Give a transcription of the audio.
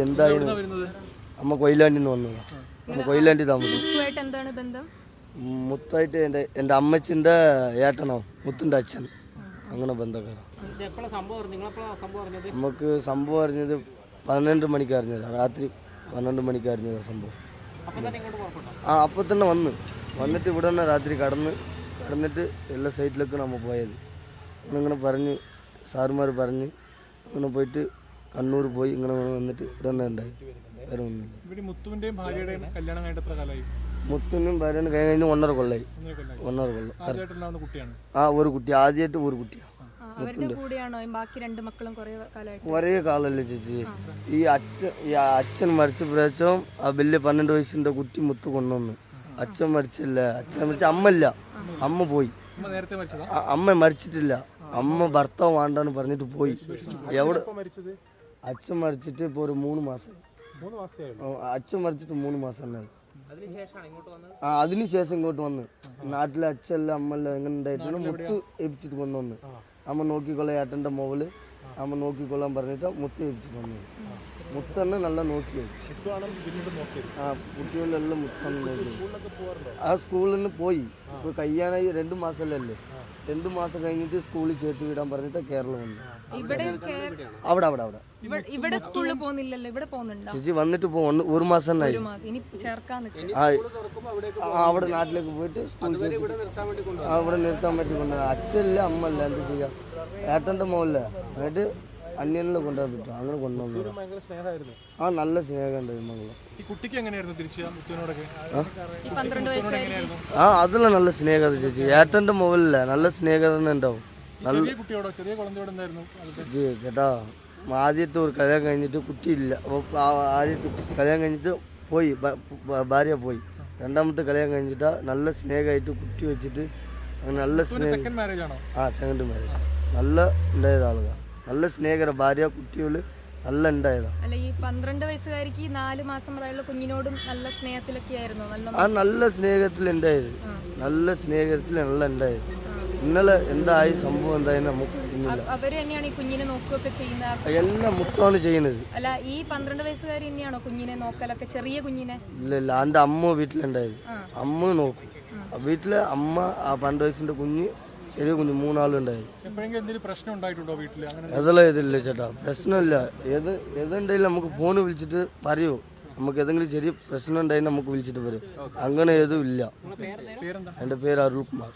വരുന്നത്? അമ്മ കൊയിലാണ്ടിൽ നിന്ന് വന്നത്. അമ്മ കൊയിലാണ്ടി താമസം എന്താണ് ബന്ധം? മുത്തായിട്ട് എന്റെ എന്റെ അമ്മച്ചിന്റെ ഏട്ടനോ മുത്തിന്റെ അച്ഛൻ. അങ്ങനെ ബന്ധക്കാരാണ് നമുക്ക് സംഭവം അറിഞ്ഞത് പന്ത്രണ്ട് മണിക്ക് അറിഞ്ഞത്. രാത്രി പന്ത്രണ്ട് മണിക്ക് അറിഞ്ഞത് സംഭവം. അപ്പം തന്നെ ഇങ്ങോട്ട് പുറപ്പെട്ടു ആ അപ്പോൾ തന്നെ വന്ന്. വന്നിട്ട് ഇവിടെ തന്നെ രാത്രി കടന്ന് കടന്നിട്ട് എല്ലാ സൈറ്റിലേക്ക് നമ്മൾ പോയത്. അങ്ങനെ പറഞ്ഞ് സാറുമാർ പറഞ്ഞ് അങ്ങനെ പോയിട്ട് കണ്ണൂർ പോയി ഇങ്ങനെ വന്നിട്ട് ഇവിടെ തന്നെ ഉണ്ടായി വേറെ ഒന്നുമില്ല ഇവിടെ മുത്തുവിന്റെയും ഭാര്യയുടെയും കല്യാണം കഴിഞ്ഞിട്ട് എത്ര കാലമായി? മുത്തിനും ഭാര്യനും കഴിഞ്ഞ് ഒന്നര കൊള്ളായി ഒന്നര കൊല്ലം. കുട്ടിയാണ്. ആ ഒരു കുട്ടി. ആദ്യമായിട്ട് ഒരു കുട്ടിയാണ് ആ, അവരുടെ ബാക്കി രണ്ട് മക്കളും കുറെ കാലമായിട്ട്? ഒരേ കാലല്ലേ ചേച്ചി. ഈ അച്ഛൻ ഈ അച്ഛൻ മരിച്ച പ്രാവശ്യം ആ വലിയ പന്ത്രണ്ട് വയസ്സിന്റെ കുട്ടി മുത്ത് കൊണ്ടുവന്നു. അച്ഛൻ മരിച്ചില്ല. അച്ഛൻ മരിച്ച അമ്മല്ല അമ്മ പോയി. അമ്മ മരിച്ചിട്ടില്ല. അമ്മ ഭർത്താവ് വേണ്ടാന്ന് പറഞ്ഞിട്ട് പോയി. എവിടെ മരിച്ചത്? അച്ഛൻ മരിച്ചിട്ട് ഇപ്പോൾ ഒരു മൂന്ന് മാസം. മൂന്ന് അച്ഛൻ മരിച്ചിട്ട് മൂന്ന് മാസം തന്നെ അതിനുശേഷമാണ് ഇങ്ങോട്ട് വന്നത്? ആ അതിനുശേഷം ഇങ്ങോട്ട് വന്ന്. നാട്ടിലെ അച്ഛല്ല അമ്മല്ല എങ്ങനെ ഉണ്ടായിട്ടാണ് മുത്ത് ഏൽപ്പിച്ചിട്ട് കൊണ്ടുവന്ന്. അമ്മ നോക്കിക്കൊള്ളാം ഏട്ടന്റെ മോൾ. അമ്മ നോക്കിക്കൊള്ളാൻ പറഞ്ഞിട്ട് മുത്ത് ഏൽപ്പിച്ചിട്ട് വന്നത് മുത്ത് തന്നെ നല്ല നോക്കിയത്. ആ കുട്ടികളെല്ലാം മുത്താണ് നോക്കിയത് ആ സ്കൂളിൽ നിന്ന് പോയി. ഇപ്പൊ കയ്യാനായി രണ്ട് മാസമല്ലേ രണ്ട് മാസം കഴിഞ്ഞിട്ട് സ്കൂളിൽ ചേർത്ത് വിടാൻ പറഞ്ഞിട്ട് കേരളം വന്നു. ഇവിടെ കേ- അവിടെ അവിടെ അവിടെ. ഇവിടെ- ഇവിടെ സ്കൂളിൽ പോകുന്നില്ലല്ലോ? ഇവിടെ പോകുന്നുണ്ടോ? ചേച്ചി വന്നിട്ട് പോ ഒന്ന് ഒരു മാസം ആയി. ഒരു മാസം. ഇനി ചേർക്കാൻ നിൽക്കും. ആ ആ, അവിടെ നാട്ടിലേക്ക് പോയിട്ട് സ്കൂളിൽ ചേർത്ത് ആ, അവിടെ നിർത്താൻ പറ്റി കൊണ്ടുവരാം. അച്ഛല്ല അമ്മല്ല എന്ത് ചെയ്യാം? ഏട്ടന്റെ മോല്ലേ എന്നിട്ട് അന്യനിൽ കൊണ്ടുപോകാൻ പറ്റും അങ്ങനെ കൊണ്ടുവന്നു ആ നല്ല സ്നേഹമുണ്ട് മകൾ ഈ കുട്ടിക്ക് എങ്ങനെയായിരുന്നു തിരിച്ച് ആ അതെല്ലാം നല്ല സ്നേഹത ചേച്ചി. ഏട്ടന്റെ മോവല്ലേ നല്ല സ്നേഹത തന്നെ ഉണ്ടാവും. നല്ല കേട്ടാ ആദ്യത്തെ ഒരു കല്യാണം കഴിഞ്ഞിട്ട് കുട്ടിയില്ല. അപ്പോൾ ആ ആദ്യത്തെ കല്യാണം കഴിഞ്ഞിട്ട് പോയി. ഭാര്യ പോയി. രണ്ടാമത്തെ കല്യാണം കഴിഞ്ഞിട്ടാ നല്ല സ്നേഹമായിട്ട് കുട്ടി വെച്ചിട്ട് അങ്ങനെ നല്ല സ്നേഹം സെക്കൻഡ് മാരേജ് ആണോ? ആ സെക്കൻഡ് മാരേജ് നല്ല ഉണ്ടായത് ആളുക നല്ല സ്നേഹം ഭാര്യ കുട്ടികൾ നല്ല ഉണ്ടായതാ. അല്ല ഈ പന്ത്രണ്ട് വയസ്സുകാരിക്ക് ഈ നാല് മാസം പ്രായമുള്ള കുഞ്ഞിനോടും നല്ല സ്നേഹത്തിലൊക്കെ ആയിരുന്നു നല്ല ആ നല്ല സ്നേഹത്തിൽ ഉണ്ടായത്. നല്ല സ്നേഹത്തിൽ നല്ല ഉണ്ടായത്. ഇന്നലെ എന്തായി സംഭവം എന്തായി നമുക്ക് അറിയുന്നില്ല അവ- അവർ തന്നെയാണ് ഈ കുഞ്ഞിനെ നോക്കുകയൊക്കെ ചെയ്യുന്നത്. എല്ലാം മുത്താണ് ചെയ്യുന്നത്. അല്ല ഈ പന്ത്രണ്ട് വയസ്സുകാരി തന്നെയാണോ കുഞ്ഞിനെ നോക്കലൊക്കെ? ചെറിയ കുഞ്ഞിനെ? ഇല്ല ഇല്ല എന്റെ അമ്മ വീട്ടിലുണ്ടായത്. ആ. അമ്മ നോക്കും. വീട്ടിലെ അമ്മ ആ പണ്ട് വയസ്സിന്റെ കുഞ്ഞ് ചെറിയ കുഞ്ഞ് മൂന്നാളുണ്ടായി. ഉണ്ടായി അതല്ല ഇതില്ല ചേട്ടാ പ്രശ്നമില്ല. ഏത് ഏതുണ്ടെങ്കിലും നമുക്ക് ഫോൺ വിളിച്ചിട്ട് പറയൂ? നമുക്ക് ഏതെങ്കിലും ചെറിയ പ്രശ്നം ഉണ്ടായി നമുക്ക് വിളിച്ചിട്ട് പറയും. അങ്ങനെ ഏതും ഇല്ല. എന്റെ എന്റെ പേര് അരുൾ കുമാർ